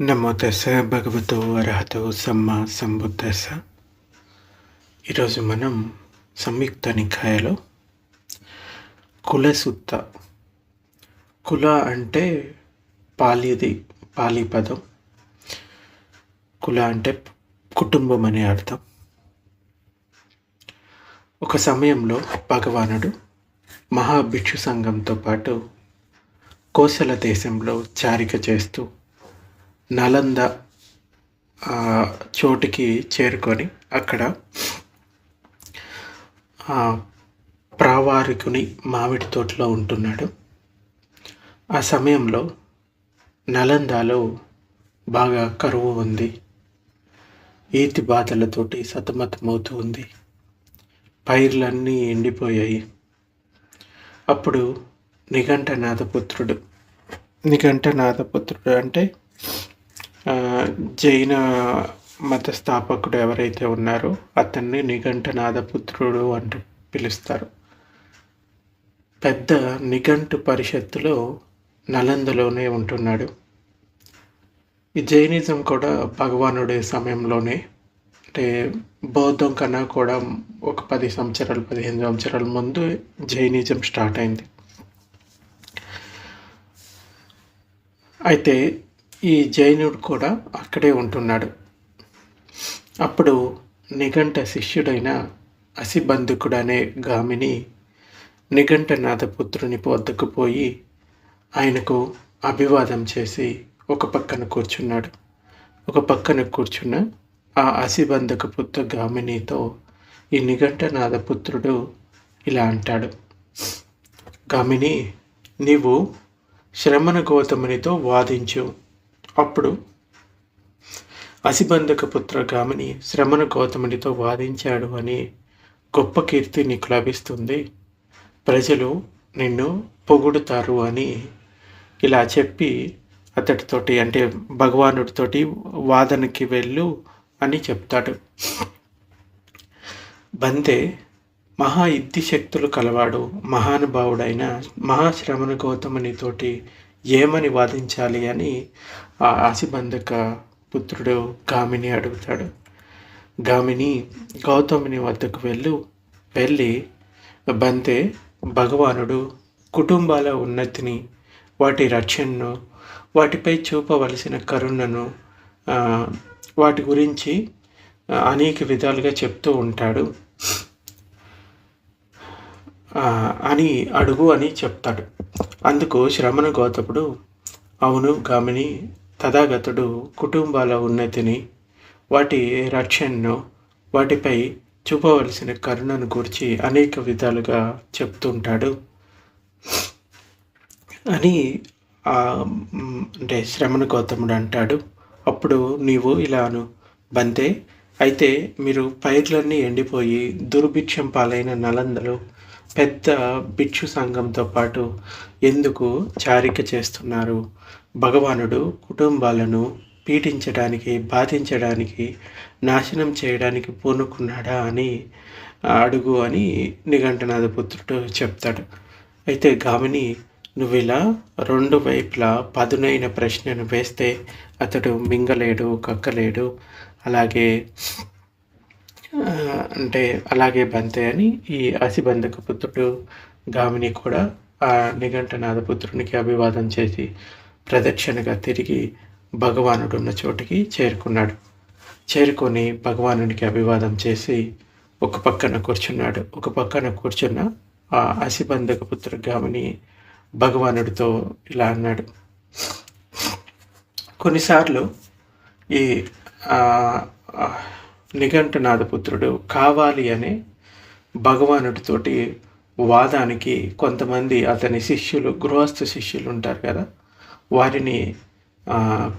నమో దశ భగవతో అర్హతో సమ్మ సంబుద్ధస్స ఈరోజు మనం సంయుక్త నికాయలో కులసుత్త. కుల అంటే పాలిది పాలి పదం. కుల అంటే కుటుంబం అనే అర్థం. ఒక సమయంలో భగవానుడు మహాభిక్షు సంఘంతో పాటు కోసల దేశంలో చారిక చేస్తూ నలంద చోటికి చేరుకొని అక్కడ ప్రావారికుని మామిడి తోటలో ఉంటున్నాడు. ఆ సమయంలో నలందాలో బాగా కరువు ఉంది. ఈతి బాధలతోటి సతమతమవుతూ ఉంది. పైర్లన్నీ ఎండిపోయాయి. అప్పుడు నిఘంటనాథపుత్రుడు నిఘంటనాథపుత్రుడు అంటే జైన మత స్థాపకుడు ఎవరైతే ఉన్నారో అతన్ని నిఘంటనాథపుత్రుడు అంటూ పిలుస్తారు. పెద్ద నిఘంటు పరిషత్తులో నలందలోనే ఉంటున్నాడు. ఈ జైనిజం కూడా భగవానుడి సమయంలోనే అంటే బౌద్ధం కన్నా కూడా ఒక పది సంవత్సరాలు పదిహేను సంవత్సరాల ముందు జైనిజం స్టార్ట్ అయింది. అయితే ఈ జైనుడు కూడా అక్కడే ఉంటున్నాడు. అప్పుడు నిఘంట శిష్యుడైన అసిబంధుకుడు అనే గామిని నిఘంటనాథపుత్రుని వద్దకు పోయి ఆయనకు అభివాదం చేసి ఒక పక్కన కూర్చున్నాడు. ఒక పక్కన కూర్చున్న ఆ అసిబంధక పుత్ర గామినితో ఈ నిఘంటనాథపుత్రుడు ఇలా అంటాడు. గామిని నీవు శ్రమణ గౌతమునితో వాదించు. అప్పుడు అసిబంధక పుత్ర గామిని శ్రమణ గౌతమునితో వాదించాడు అని గొప్ప కీర్తి నీకు లభిస్తుంది. ప్రజలు నిన్ను పొగుడుతారు అని ఇలా చెప్పి అతడితోటి అంటే భగవానుడితోటి వాదనకి వెళ్ళు అని చెప్తాడు. బందే మహా ఇద్ది శక్తులు కలవాడు మహానుభావుడైన మహాశ్రమణ గౌతమునితోటి ఏమని వాదించాలి అని ఆ ఆశిబంధక పుత్రుడు గామిని అడుగుతాడు. గామిని గౌతముని వద్దకు వెళ్ళు. వెళ్ళి బంతే భగవానుడు కుటుంబాల ఉన్నతిని వాటి రక్షణను వాటిపై చూపవలసిన కరుణను వాటి గురించి అనేక విధాలుగా చెప్తూ ఉంటాడు. అని అడుగు అని చెప్తాడు. అందుకు శ్రమణ గౌతముడు అవును గామిని తథాగతుడు కుటుంబాల ఉన్నతిని వాటి రక్షణను వాటిపై చూపవలసిన కరుణను గురించి అనేక విధాలుగా చెప్తుంటాడు. అని అంటే శ్రమణ గౌతముడు అంటాడు. అప్పుడు నీవు ఇలాను బంతే అయితే మీరు పైర్లన్నీ ఎండిపోయి దుర్భిక్షం పాలైన నలందలు పెద్ద భిక్షు సంఘంతో పాటు ఎందుకు చారిక చేస్తున్నారు? భగవానుడు కుటుంబాలను పీడించడానికి బాధించడానికి నాశనం చేయడానికి పూనుకున్నాడా అని అడుగు అని నిఘంటనాథ పుత్రుడు చెప్తాడు. అయితే గామిని నువ్వు ఇలా రెండు వైపులా పదునైన ప్రశ్నను వేస్తే అతడు మింగలేడు కక్కలేడు అలాగే అంటే అలాగే బంతే అని ఈ అసిబంధక పుత్రుడు గామిని కూడా ఆ నిఘంటనాథ పుత్రునికి అభివాదం చేసి ప్రదక్షిణగా తిరిగి భగవానుడు ఉన్న చోటికి చేరుకున్నాడు. చేరుకొని భగవానునికి అభివాదం చేసి ఒక పక్కన కూర్చున్నాడు. ఒక పక్కన కూర్చున్న ఆ అసిబంధక పుత్రగామిని భగవానుడితో ఇలా అన్నాడు. కొన్నిసార్లు ఈ ఆ, నిఘంటునాథపుత్రుడు కావాలి అనే భగవానుడితోటి వాదానికి కొంతమంది అతని శిష్యులు గృహస్థ శిష్యులు ఉంటారు కదా వారిని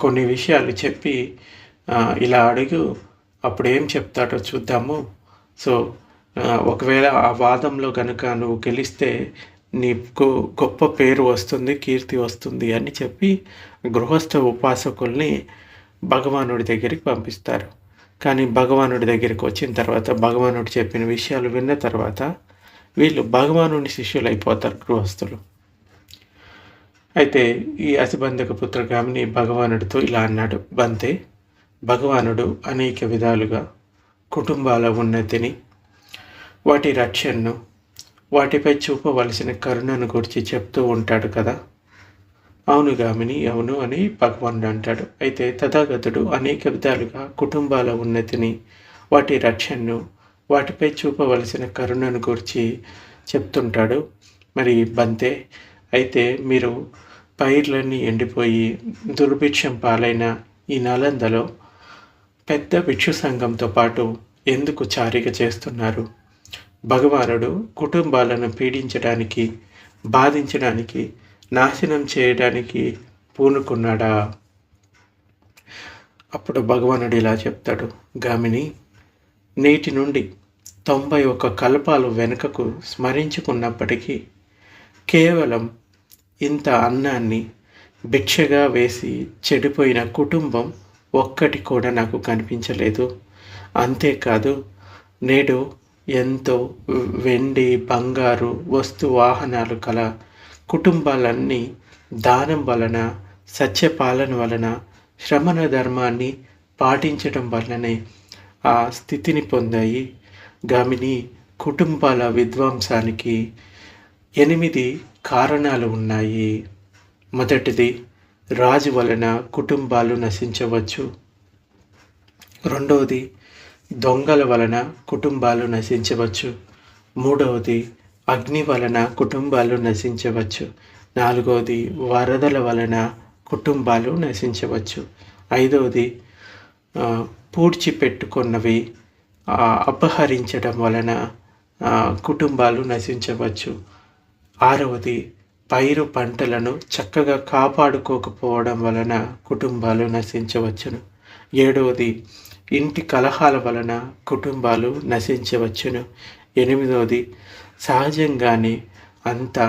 కొన్ని విషయాలు చెప్పి ఇలా అడుగు అప్పుడు ఏం చెప్తాడో చూద్దాము. సో ఒకవేళ ఆ వాదంలో కనుక నువ్వు గెలిస్తే నీకు గొప్ప పేరు వస్తుంది కీర్తి వస్తుంది అని చెప్పి గృహస్థ ఉపాసకుల్ని భగవానుడి దగ్గరికి పంపిస్తారు. కానీ భగవానుడి దగ్గరికి వచ్చిన తర్వాత భగవానుడు చెప్పిన విషయాలు విన్న తర్వాత వీళ్ళు భగవానుడి శిష్యులు అయిపోతారు గృహస్థులు. అయితే ఈ అసిబంధక పుత్రగామిని భగవానుడితో ఇలా అన్నాడు. బంతే భగవానుడు అనేక విధాలుగా కుటుంబాల ఉన్నతిని వాటి రక్షణను వాటిపై చూపవలసిన కరుణను గురించి చెప్తూ ఉంటాడు కదా. అవును గామిని అవును అని భగవానుడు అంటాడు. అయితే తథాగతుడు అనేక విధాలుగా కుటుంబాల ఉన్నతిని వాటి రక్షణను వాటిపై చూపవలసిన కరుణను గురించి చెప్తుంటాడు. మరి బంతే అయితే మీరు పైర్లన్నీ ఎండిపోయి దుర్భిక్షం పాలైన ఈ నలందలో పెద్ద భిక్షు సంఘంతో పాటు ఎందుకు చారిక చేస్తున్నారు? భగవానుడు కుటుంబాలను పీడించడానికి బాధించడానికి నాశనం చేయడానికి పూనుకున్నాడా? అప్పుడు భగవానుడు ఇలా చెప్తాడు గామిని నేటి నుండి తొంభై ఒక్క కల్పాలు వెనుకకు స్మరించుకున్నప్పటికీ కేవలం ఇంత అన్నాన్ని భిక్షగా వేసి చెడిపోయిన కుటుంబం ఒక్కటి కూడా నాకు కనిపించలేదు. అంతేకాదు నేడు ఎంతో వెండి బంగారు వస్తు వాహనాలు కల కుటుంబాలన్నీ దానం వలన సత్యపాలన వలన శ్రమణ ధర్మాన్ని పాటించడం వలనే ఆ స్థితిని పొందాయి. గామిని కుటుంబాల విధ్వంసానికి ఎనిమిది కారణాలు ఉన్నాయి. మొదటిది రాజు వలన కుటుంబాలు నశించవచ్చు. రెండవది దొంగల వలన కుటుంబాలు నశించవచ్చు. మూడవది అగ్ని వలన కుటుంబాలు నశించవచ్చు. నాలుగవది వరదల వలన కుటుంబాలు నశించవచ్చు. ఐదవది పూడ్చిపెట్టుకున్నవి అపహరించడం వలన కుటుంబాలు నశించవచ్చు. ఆరవది పైరు పంటలను చక్కగా కాపాడుకోకపోవడం వలన కుటుంబాలు నశించవచ్చును. ఏడవది ఇంటి కలహాల వలన కుటుంబాలు నశించవచ్చును. ఎనిమిదవది సహజంగానే అంత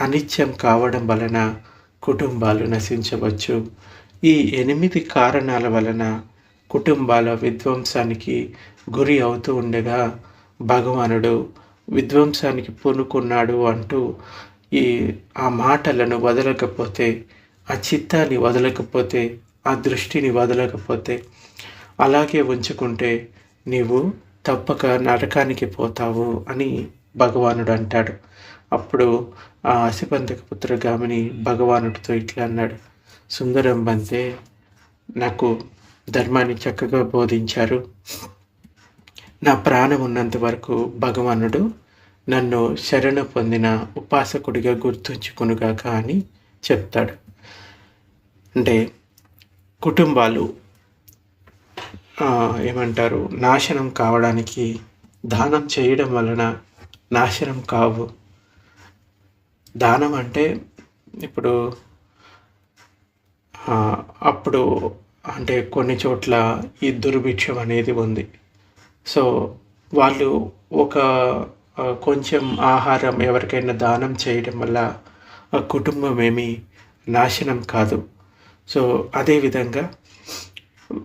అనిత్యం కావడం వలన కుటుంబాలు నశించవచ్చు. ఈ ఎనిమిది కారణాల వలన కుటుంబాల విధ్వంసానికి గురి అవుతూ ఉండగా భగవానుడు విధ్వంసానికి పూనుకున్నాడు అంటూ ఈ ఆ మాటలను వదలకపోతే ఆ చిత్తాన్ని వదలకపోతే ఆ దృష్టిని వదలకపోతే అలాగే ఉంచుకుంటే నీవు తప్పక నరకానికి పోతావు అని భగవానుడు అంటాడు. అప్పుడు ఆ అసిబంధక పుత్రగామిని భగవానుడితో ఇట్లా అన్నాడు. సుందరం బంతే నాకు ధర్మాన్ని చక్కగా బోధించారు. నా ప్రాణం ఉన్నంత వరకు భగవానుడు నన్ను శరణ పొందిన ఉపాసకుడిగా గుర్తుంచుకునుగాక అని చెప్తాడు. అంటే కుటుంబాలు ఏమంటారు నాశనం కావడానికి దానం చేయడం వలన నాశనం కావు. దానం అంటే ఇప్పుడు అప్పుడు అంటే కొన్ని చోట్ల ఈ దుర్భిక్షం అనేది ఉంది. సో వాళ్ళు ఒక కొంచెం ఆహారం ఎవరికైనా దానం చేయడం వల్ల ఆ కుటుంబం ఏమీ నాశనం కాదు. సో అదేవిధంగా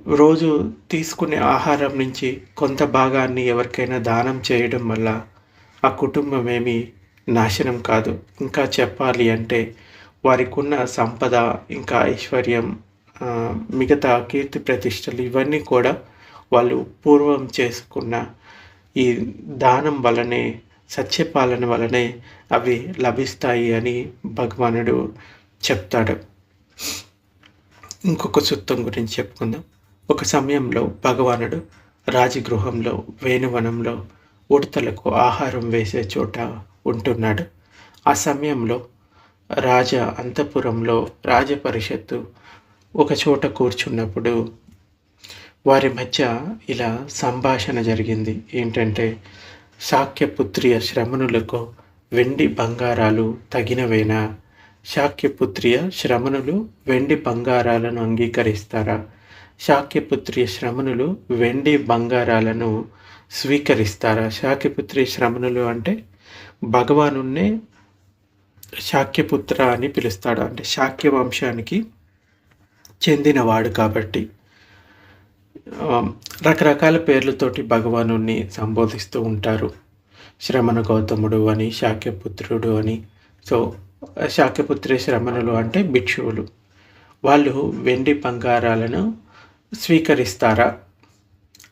రోజు తీసుకునే ఆహారం నుంచి కొంత భాగాన్ని ఎవరికైనా దానం చేయడం వల్ల ఆ కుటుంబం ఏమీ నాశనం కాదు. ఇంకా చెప్పాలి అంటే వారికి ఉన్న సంపద ఇంకా ఐశ్వర్యం మిగతా కీర్తి ప్రతిష్టలు ఇవన్నీ కూడా వాళ్ళు పూర్వం చేసుకున్న ఈ దానం వలనే సత్యపాలన వలనే అవి లభిస్తాయి అని భగవానుడు చెప్తాడు. ఇంకొక సుత్తం గురించి చెప్పుకుందాం. ఒక సమయంలో భగవానుడు రాజగృహంలో వేణువనంలో ఉడతలకు ఆహారం వేసే చోట ఉంటున్నాడు. ఆ సమయంలో రాజ అంతఃపురంలో రాజపరిషత్తు ఒక చోట కూర్చున్నప్పుడు వారి మధ్య ఇలా సంభాషణ జరిగింది. ఏంటంటే శాక్యపుత్రియ శ్రమణులకు వెండి బంగారాలు తగినవేనా? శాక్యపుత్రియ శ్రమణులు వెండి బంగారాలను అంగీకరిస్తారా? శాక్యపుత్రియ శ్రమణులు వెండి బంగారాలను స్వీకరిస్తారా? శాక్యపుత్రి శ్రమణులు అంటే భగవానున్నే శాక్యపుత్ర అని పిలుస్తాడు? అంటే శాక్య వంశానికి చెందినవాడు కాబట్టి. రకరకాల పేర్లతోటి భగవాను సంబోధిస్తూ ఉంటారు. శ్రమణ గౌతముడు అని శాక్యపుత్రుడు అని. సో శాక్యపుత్రి శ్రమణులు అంటే భిక్షువులు. వాళ్ళు వెండి బంగారాలను స్వీకరిస్తారా?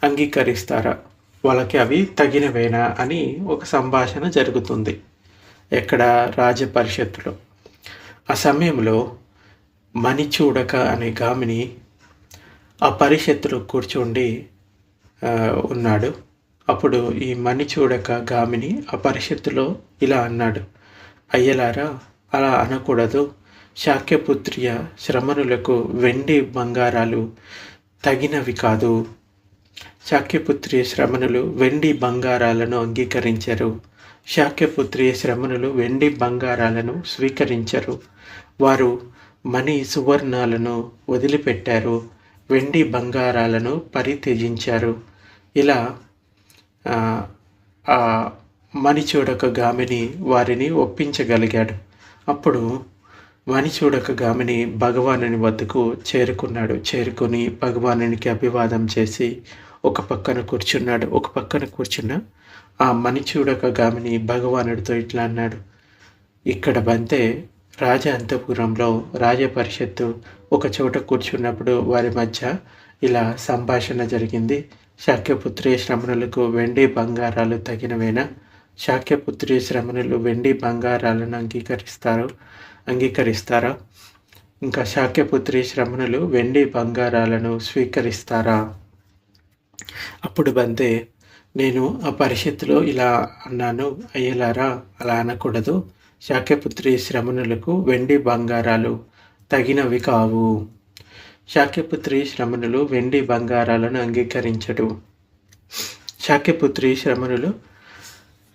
అంగీకరిస్తారా? వాళ్ళకి అవి తగినవేనా అని ఒక సంభాషణ జరుగుతుంది. ఎక్కడ? రాజపరిషత్తులో. ఆ సమయంలో మణిచూడక అనే గామిని ఆ పరిషత్తులో కూర్చుండి ఉన్నాడు. అప్పుడు ఈ మణి చూడక గామిని ఆ పరిషత్తులో ఇలా అన్నాడు. అయ్యలారా అలా అనకూడదు. శాక్యపుత్రియ శ్రమణులకు వెండి బంగారాలు తగినవి కాదు. శాక్యపుత్రియ శ్రమణులు వెండి బంగారాలను అంగీకరించరు. శాక్యపుత్రియ శ్రమణులు వెండి బంగారాలను స్వీకరించరు. వారు మణి సువర్ణాలను వదిలిపెట్టారు. వెండి బంగారాలను పరిత్యజించారు. ఇలా మణిచూడక గామిని వారిని ఒప్పించగలిగాడు. అప్పుడు మణిచూడక గామిని భగవానుని వద్దకు చేరుకున్నాడు. చేరుకొని భగవానునికి అభివాదం చేసి ఒక పక్కన కూర్చున్నాడు. ఒక పక్కన కూర్చున్న ఆ మణిచూడక గామిని భగవానుడితో ఇట్లా అన్నాడు. ఇక్కడ బంతే రాజ అంతపురంలో రాజపరిషత్తు ఒక చోట కూర్చున్నప్పుడు వారి మధ్య ఇలా సంభాషణ జరిగింది. శాక్యపుత్రి శ్రమణులకు వెండి బంగారాలు తగినవేనా? శాక్యపుత్రి శ్రమణులు వెండి బంగారాలను అంగీకరిస్తారు అంగీకరిస్తారా? ఇంకా శాక్యపుత్రి శ్రమణులు వెండి బంగారాలను స్వీకరిస్తారా? అప్పుడు బంతే నేను ఆ పరిషత్తులో ఇలా అన్నాను అయ్యేలారా అలా అనకూడదు. శాక్యపుత్రి శ్రమణులకు వెండి బంగారాలు తగినవి కావు. శాక్యపుత్రి శ్రమణులు వెండి బంగారాలను అంగీకరించడు. శాక్యపుత్రి శ్రమణులు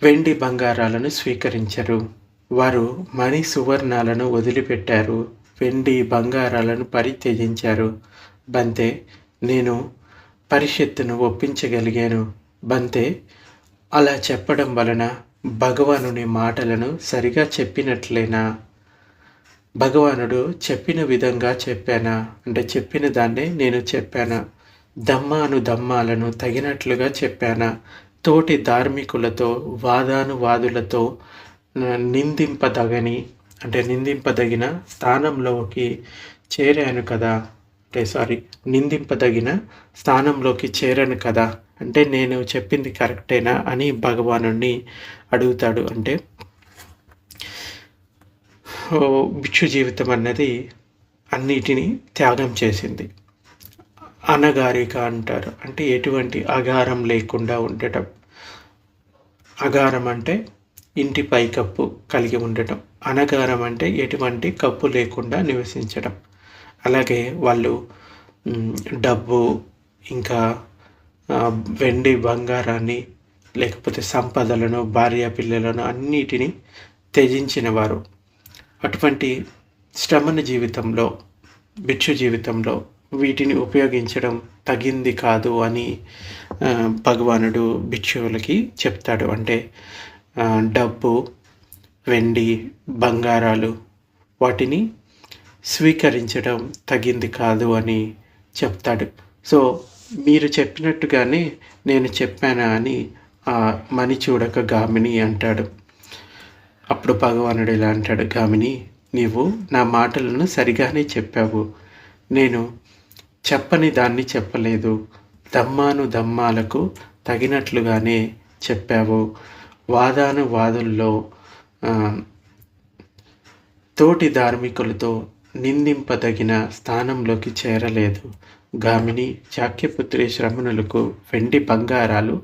వెండి బంగారాలను స్వీకరించరు. వారు మణి సువర్ణాలను వదిలిపెట్టారు. వెండి బంగారాలను పరిత్యజించారు. బంతే నేను పరిషత్తును ఒప్పించగలిగాను. బంతే అలా చెప్పడం వలన భగవానుని మాటలను సరిగా చెప్పినట్లేనా? భగవానుడు చెప్పిన విధంగా చెప్పానా? అంటే చెప్పిన దాన్నే నేను చెప్పానా? దమ్మాను దమ్మాలను తగినట్లుగా చెప్పానా? తోటి ధార్మికులతో వాదానువాదులతో నిందింపదగని అంటే నిందింపదగిన స్థానంలోకి చేరాను కదా? అంటే సారీ నిందింపదగిన స్థానంలోకి చేరాను కదా? అంటే నేను చెప్పింది కరెక్టేనా అని భగవాను అడుగుతాడు. అంటే భిక్షు జీవితం అన్నది అన్నిటినీ త్యాగం చేసింది. అనగారిక అంటారు. అంటే ఎటువంటి అగారం లేకుండా ఉండటం. అగారం అంటే ఇంటి పైకప్పు కలిగి ఉండటం. అనగారం అంటే ఎటువంటి కప్పు లేకుండా నివసించడం అలాగే వాళ్ళు డబ్బు ఇంకా వెండి బంగారాన్ని లేకపోతే సంపదలను భార్య పిల్లలను అన్నిటినీ త్యజించిన వారు అటువంటి శ్రమణ జీవితంలో భిక్షు జీవితంలో వీటిని ఉపయోగించడం తగింది కాదు అని భగవానుడు భిక్షువులకి చెప్తాడు. అంటే డబ్బు వెండి బంగారాలు వాటిని స్వీకరించడం తగింది కాదు అని చెప్తాడు. సో మీరు చెప్పినట్టుగానే నేను చెప్పానా అని ఆ మణి చూడక గామిని అంటాడు. అప్పుడు భగవానుడు ఇలా అంటాడు గామిని నీవు నా మాటలను సరిగానే చెప్పావు. నేను చెప్పని దాన్ని చెప్పలేదు. దమ్మాను దమ్మాలకు తగినట్లుగానే చెప్పావు. వాదాను వాదుల్లో తోటి ధార్మికులతో నిందింపదగిన స్థానంలోకి చేరలేదు. గామిని చాక్యపుత్రి శ్రమణులకు వెండి బంగారాలు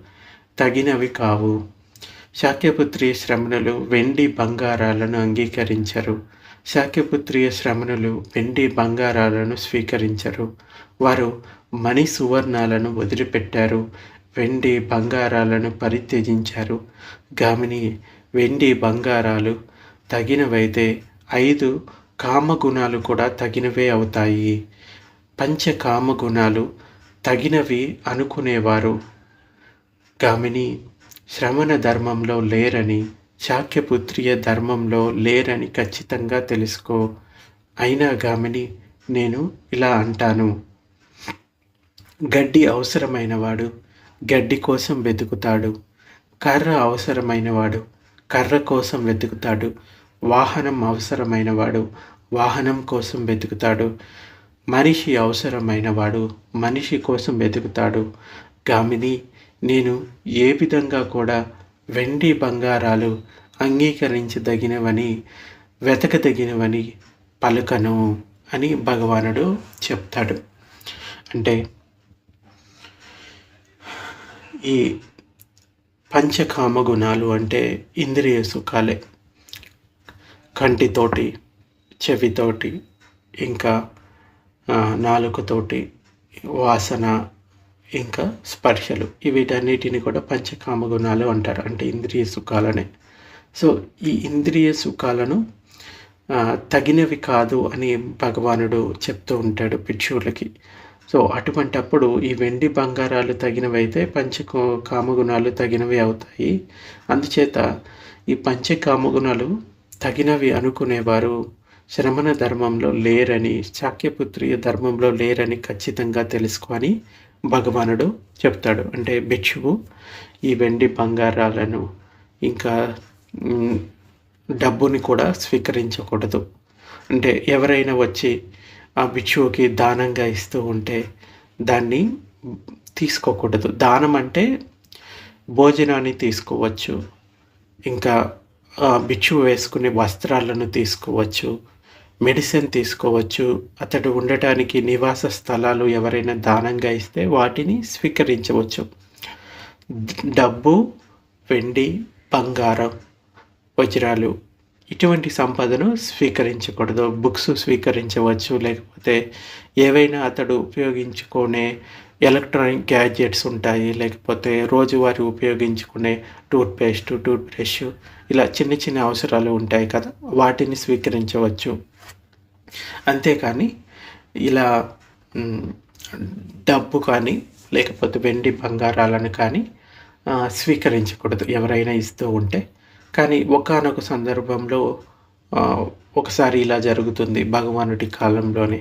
తగినవి కావు. శాక్యపుత్రియ శ్రమణులు వెండి బంగారాలను అంగీకరించరు. శాక్యపుత్రియ శ్రమణులు వెండి బంగారాలను స్వీకరించరు. వారు మణి సువర్ణాలను వదిలిపెట్టారు. వెండి బంగారాలను పరిత్యజించారు. గామిని వెండి బంగారాలు తగినవైతే ఐదు కామగుణాలు కూడా తగినవే అవుతాయి. పంచ కామగుణాలు తగినవి అనుకునేవారు. గామిని శ్రమణ ధర్మంలో లేరని శాక్యపుత్రియ ధర్మంలో లేరని ఖచ్చితంగా తెలుసుకో. అయినా గామిని నేను ఇలా అంటాను. గడ్డి అవసరమైనవాడు గడ్డి కోసం వెతుకుతాడు. కర్ర అవసరమైనవాడు కర్ర కోసం వెతుకుతాడు. వాహనం అవసరమైనవాడు వాహనం కోసం వెతుకుతాడు. మనిషి అవసరమైనవాడు మనిషి కోసం వెతుకుతాడు. గామిని నేను ఏ విధంగా కూడా వెండి బంగారాలు అంగీకరించదగినవని వెతకదగినవని పలుకను అని భగవానుడు చెప్తాడు. అంటే ఈ పంచకామ గుణాలు అంటే ఇంద్రియ సుఖాలే. కంటితోటి చెవితోటి ఇంకా నాలుకతోటి వాసన ఇంకా స్పర్శలు. వీటన్నిటిని కూడా పంచకామ గుణాలు అంటారు. అంటే ఇంద్రియ సుఖాలనే. సో ఈ ఇంద్రియ సుఖాలను తగినవి కాదు అని భగవానుడు చెప్తూ ఉంటాడు పిచ్చోళ్ళకి సో అటువంటప్పుడు ఈ వెండి బంగారాలు తగినవైతే పంచ కామగుణాలు తగినవి అవుతాయి. అందుచేత ఈ పంచ కామగుణాలు తగినవి అనుకునేవారు శ్రమణ ధర్మంలో లేరని చాక్యపుత్రియ ధర్మంలో లేరని ఖచ్చితంగా తెలుసుకొని భగవానుడు చెప్తాడు. అంటే భిక్షువు ఈ వెండి బంగారాలను ఇంకా డబ్బుని కూడా స్వీకరించకూడదు. అంటే ఎవరైనా వచ్చి ఆ భిక్షువుకి దానంగా ఇస్తూ ఉంటే దాన్ని తీసుకోకూడదు. దానం అంటే భోజనాన్ని తీసుకోవచ్చు. ఇంకా భిక్షువు వేసుకునే వస్త్రాలను తీసుకోవచ్చు. మెడిసిన్ తీసుకోవచ్చు. అతడు ఉండటానికి నివాస స్థలాలు ఎవరైనా దానంగా ఇస్తే వాటిని స్వీకరించవచ్చు. డబ్బు వెండి బంగారం వజ్రాలు. ఇటువంటి సంపదను స్వీకరించకూడదు. బుక్స్ స్వీకరించవచ్చు. లేకపోతే ఏవైనా అతడు ఉపయోగించుకునే ఎలక్ట్రానిక్ గ్యాడ్జెట్స్ ఉంటాయి. లేకపోతే రోజువారి ఉపయోగించుకునే టూత్పేస్ట్ టూత్ బ్రష్ ఇలా చిన్న చిన్న అవసరాలు ఉంటాయి కదా వాటిని స్వీకరించవచ్చు. అంతేకాని ఇలా డబ్బు కానీ లేకపోతే వెండి బంగారాలను కానీ స్వీకరించకూడదు ఎవరైనా ఇస్తూ ఉంటే. కానీ ఒకనొక సందర్భంలో ఒకసారి ఇలా జరుగుతుంది భగవానుడి కాలంలోనే.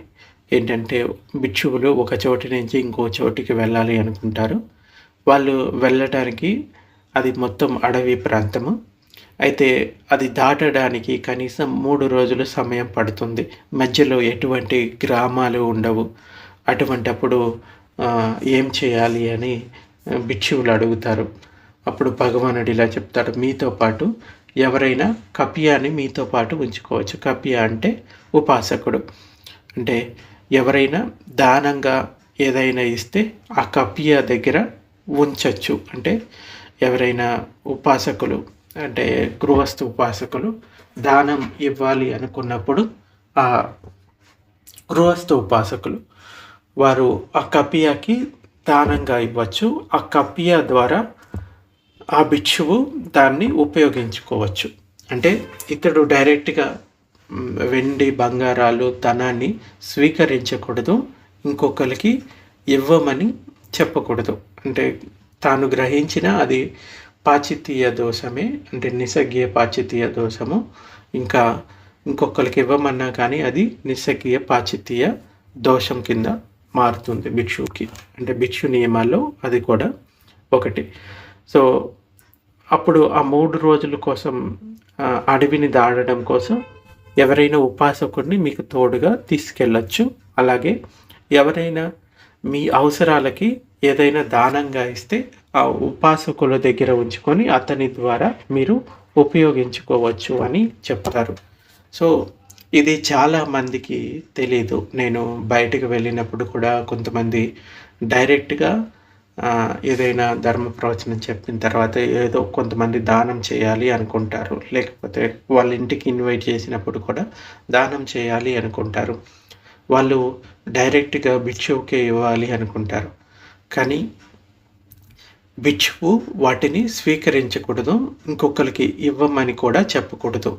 ఏంటంటే భిక్షువులు ఒక చోటి నుంచి ఇంకో చోటికి వెళ్ళాలి అనుకుంటారు. వాళ్ళు వెళ్ళటానికి అది మొత్తం అడవి ప్రాంతము. అయితే అది దాటడానికి కనీసం మూడు రోజులు సమయం పడుతుంది. మధ్యలో ఎటువంటి గ్రామాలు ఉండవు. అటువంటప్పుడు ఏం చేయాలి అని భిక్షువులు అడుగుతారు. అప్పుడు భగవానుడు ఇలా చెప్తాడు. మీతో పాటు ఎవరైనా కపియాని మీతో పాటు ఉంచుకోవచ్చు. కపియా అంటే ఉపాసకుడు. అంటే ఎవరైనా దానంగా ఏదైనా ఇస్తే ఆ కపియా దగ్గర ఉంచచ్చు. అంటే ఎవరైనా ఉపాసకులు అంటే గృహస్థ ఉపాసకులు దానం ఇవ్వాలి అనుకున్నప్పుడు ఆ గృహస్థ ఉపాసకులు వారు ఆ కపియాకి దానంగా ఇవ్వచ్చు. ఆ కపియా ద్వారా ఆ భిక్షువు దాన్ని ఉపయోగించుకోవచ్చు. అంటే ఇతడు డైరెక్ట్గా వెండి బంగారాలు ధనాన్ని స్వీకరించకూడదు. ఇంకొకరికి ఇవ్వమని చెప్పకూడదు. అంటే తాను గ్రహించిన అది పాచితీయ దోషమే అంటే నిసగ్గియ పాచితీయ దోషము. ఇంకా ఇంకొకరికి ఇవ్వమన్నా కానీ అది నిస్సగీయ పాచితీయ దోషం కింద మారుతుంది భిక్షువుకి. అంటే భిక్షు నియమాల్లో అది కూడా ఒకటి. సో అప్పుడు ఆ మూడు రోజుల కోసం అడవిని దాడడం కోసం ఎవరైనా ఉపాసకుడిని మీకు తోడుగా తీసుకెళ్ళచ్చు. అలాగే ఎవరైనా మీ అవసరాలకి ఏదైనా దానంగా ఇస్తే ఆ ఉపాసకుల దగ్గర ఉంచుకొని అతని ద్వారా మీరు ఉపయోగించుకోవచ్చు అని చెప్తారు. సో ఇది చాలా మందికి తెలీదు. నేను బయటకు వెళ్ళినప్పుడు కూడా కొంతమంది డైరెక్ట్గా ఏదైనా ధర్మ ప్రవచనం చెప్పిన తర్వాత ఏదో కొంతమంది దానం చేయాలి అనుకుంటారు. లేకపోతే వాళ్ళ ఇంటికి ఇన్వైట్ చేసినప్పుడు కూడా దానం చేయాలి అనుకుంటారు. వాళ్ళు డైరెక్ట్గా భిక్షువుకే ఇవ్వాలి అనుకుంటారు. కానీ బిచ్చువు వాటిని స్వీకరించకూడదు ఇంకొకరికి ఇవ్వమని కూడా చెప్పకూడదు.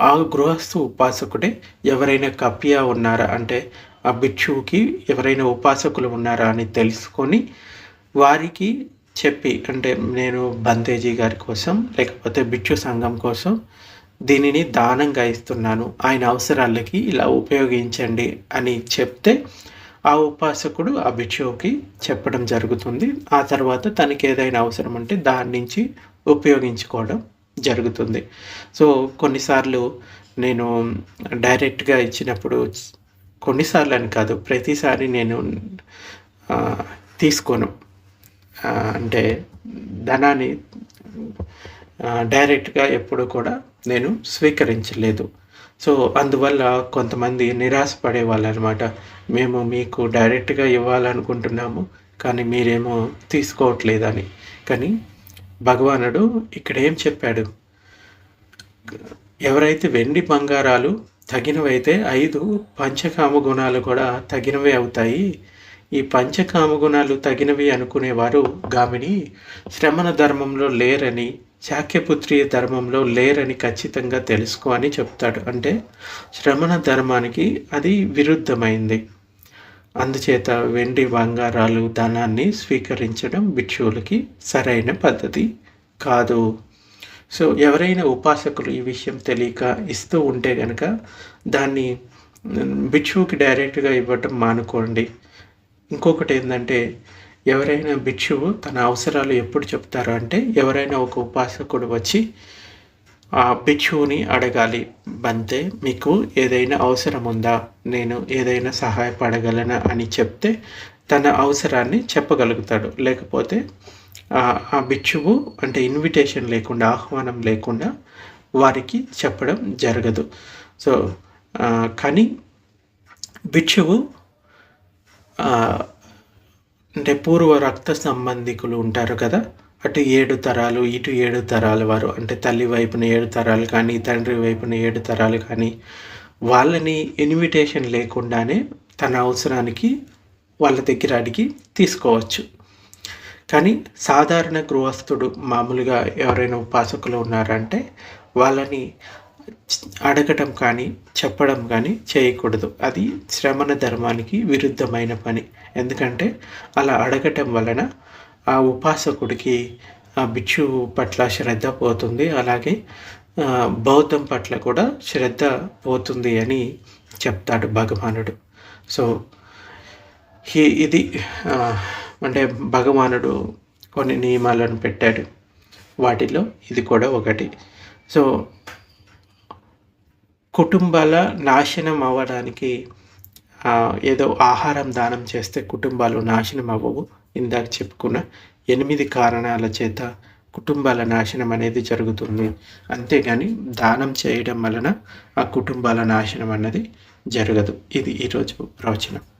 ఆ గృహస్థు ఉపాసకుడే ఎవరైనా కప్పియా ఉన్నారా అంటే ఆ బిచ్చువుకి ఎవరైనా ఉపాసకులు ఉన్నారా అని తెలుసుకొని వారికి చెప్పి అంటే నేను బందేజీ గారి కోసం లేకపోతే బిచ్చు సంఘం కోసం దీనిని దానంగా ఇస్తున్నాను. ఆయన అవసరాలకి ఇలా ఉపయోగించండి అని చెప్తే ఆ ఉపాసకుడు ఆ భిక్షువుకి చెప్పడం జరుగుతుంది. ఆ తర్వాత తనకి ఏదైనా అవసరం ఉంటే దాని నుంచి ఉపయోగించుకోవడం జరుగుతుంది. సో కొన్నిసార్లు నేను డైరెక్ట్గా ఇచ్చినప్పుడు కొన్నిసార్లు అని కాదు ప్రతిసారి నేను తీసుకోను. అంటే ధనాన్ని డైరెక్ట్గా ఎప్పుడు కూడా నేను స్వీకరించలేదు. సో అందువల్ల కొంతమంది నిరాశపడే వాళ్ళు అనమాట మేము మీకు డైరెక్ట్గా ఇవ్వాలనుకుంటున్నాము కానీ మీరేమో తీసుకోవట్లేదని. కానీ భగవానుడు ఇక్కడ ఏం చెప్పాడు? ఎవరైతే వెండి బంగారాలు తగినవైతే ఐదు పంచకామ గుణాలు కూడా తగినవే అవుతాయి. ఈ పంచకామ గుణాలు తగినవి అనుకునేవారు గామిని. శ్రమణ ధర్మంలో లేరని శాక్యపుత్రియ ధర్మంలో లేరని ఖచ్చితంగా తెలుసుకో అని చెప్తాడు. అంటే శ్రమణ ధర్మానికి అది విరుద్ధమైంది. అందుచేత వెండి బంగారాలు ధనాన్ని స్వీకరించడం భిక్షువులకి సరైన పద్ధతి కాదు. సో ఎవరైనా ఉపాసకులు ఈ విషయం తెలియక ఇస్తూ ఉంటే కనుక దాన్ని భిక్షువుకి డైరెక్ట్గా ఇవ్వటం మానుకోండి. ఇంకొకటి ఏంటంటే ఎవరైనా భిక్షువు తన అవసరాలు ఎప్పుడు చెప్తారు అంటే ఎవరైనా ఒక ఉపాసకుడు వచ్చి ఆ భిక్షువుని అడగాలి అంతే మీకు ఏదైనా అవసరం ఉందా నేను ఏదైనా సహాయపడగలనా? అని చెప్తే తన అవసరాన్ని చెప్పగలుగుతాడు. లేకపోతే ఆ- భిక్షువు అంటే ఇన్విటేషన్ లేకుండా ఆహ్వానం లేకుండా వారికి చెప్పడం జరగదు. సో కానీ భిక్షువు అంటే పూర్వ రక్త సంబంధికులు ఉంటారు కదా? అటు ఏడు తరాలు ఇటు ఏడు తరాల వారు. అంటే తల్లి వైపున ఏడు తరాలు కానీ తండ్రి వైపున ఏడు తరాలు కానీ వాళ్ళని ఇన్విటేషన్ లేకుండానే తన అవసరానికి వాళ్ళ దగ్గర అడిగి తీసుకోవచ్చు. కానీ సాధారణ గృహస్థుడు మామూలుగా ఎవరైనా ఉపాసకులు ఉన్నారంటే వాళ్ళని అడగటం కానీ చెప్పడం కానీ చేయకూడదు. అది శ్రమణ ధర్మానికి విరుద్ధమైన పని. ఎందుకంటే అలా అడగటం వలన ఆ ఉపాసకుడికి ఆ బిచ్చు పట్ల శ్రద్ధ పోతుంది. అలాగే బౌద్ధం పట్ల కూడా శ్రద్ధ పోతుంది అని చెప్తాడు భగవానుడు. సో ఈ ఇది అంటే భగవానుడు కొన్ని నియమాలను పెట్టాడు. వాటిలో ఇది కూడా ఒకటి. సో కుటుంబాల నాశనం అవ్వడానికి ఏదో ఆహారం దానం చేస్తే కుటుంబాలు నాశనం అవ్వవు. ఇందాక చెప్పుకున్న ఎనిమిది కారణాల చేత కుటుంబాల నాశనం అనేది జరుగుతుంది. అంతేగాని దానం చేయడం వలన ఆ కుటుంబాల నాశనం అన్నది జరగదు. ఇది ఈరోజు ప్రవచనం.